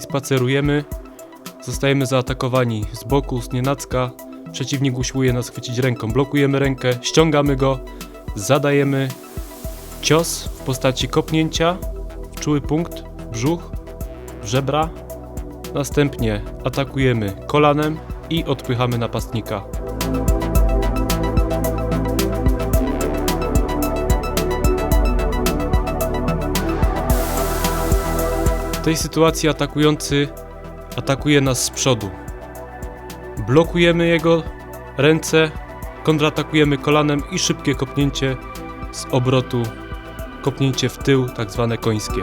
Spacerujemy, zostajemy zaatakowani z boku, z nienacka. Przeciwnik usiłuje nas chwycić ręką. Blokujemy rękę, ściągamy go, zadajemy cios w postaci kopnięcia w czuły punkt, brzuch, żebra. Następnie atakujemy kolanem i odpychamy napastnika. Tej sytuacji atakujący atakuje nas z przodu. Blokujemy jego ręce, kontratakujemy kolanem i szybkie kopnięcie z obrotu, kopnięcie w tył, tak zwane końskie.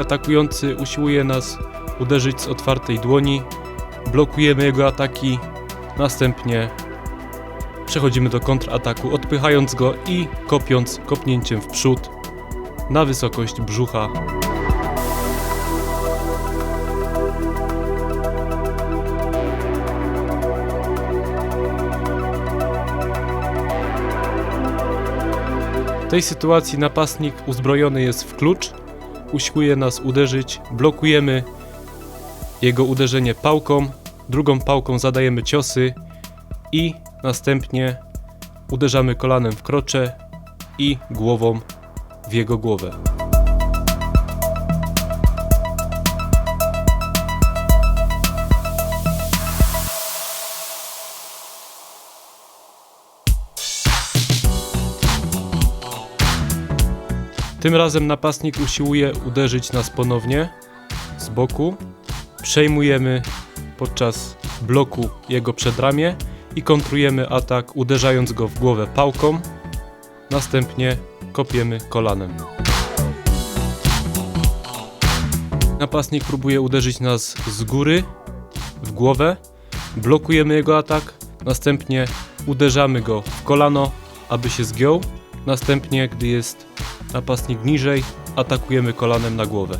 Atakujący usiłuje nas uderzyć z otwartej dłoni, blokujemy jego ataki, następnie przechodzimy do kontrataku, odpychając go i kopiąc kopnięciem w przód na wysokość brzucha. W tej sytuacji napastnik uzbrojony jest w klucz, usiłuje nas uderzyć, blokujemy jego uderzenie pałką, drugą pałką zadajemy ciosy i następnie uderzamy kolanem w krocze i głową w jego głowę. Tym razem napastnik usiłuje uderzyć nas ponownie z boku. Przejmujemy podczas bloku jego przedramię i kontrujemy atak uderzając go w głowę pałką. Następnie kopiemy kolanem. Napastnik próbuje uderzyć nas z góry w głowę. Blokujemy jego atak. Następnie uderzamy go w kolano, aby się zgiął. Następnie, gdy jest napastnik niżej, atakujemy kolanem na głowę.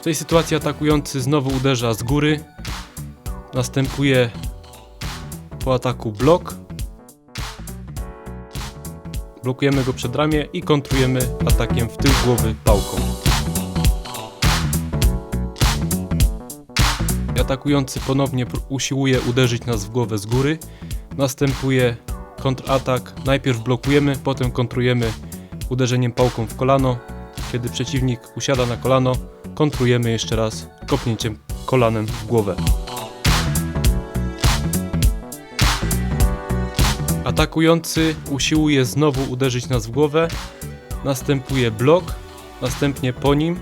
W tej sytuacji atakujący znowu uderza z góry. Następuje po ataku blok. Blokujemy go przed ramię i kontrujemy atakiem w tył głowy pałką. Atakujący ponownie usiłuje uderzyć nas w głowę z góry. Następuje kontratak. Najpierw blokujemy, potem kontrujemy uderzeniem pałką w kolano. Kiedy przeciwnik usiada na kolano, kontrujemy jeszcze raz kopnięciem kolanem w głowę. Atakujący usiłuje znowu uderzyć nas w głowę. Następuje blok, następnie po nim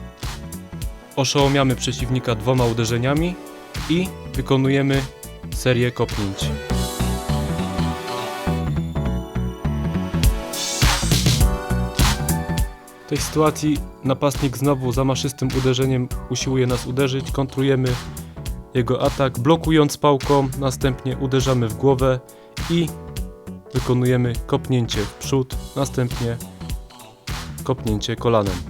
oszołomiamy przeciwnika dwoma uderzeniami i wykonujemy serię kopnięć. W tej sytuacji napastnik znowu zamaszystym uderzeniem usiłuje nas uderzyć, kontrujemy jego atak, blokując pałką, następnie uderzamy w głowę i wykonujemy kopnięcie w przód, następnie kopnięcie kolanem.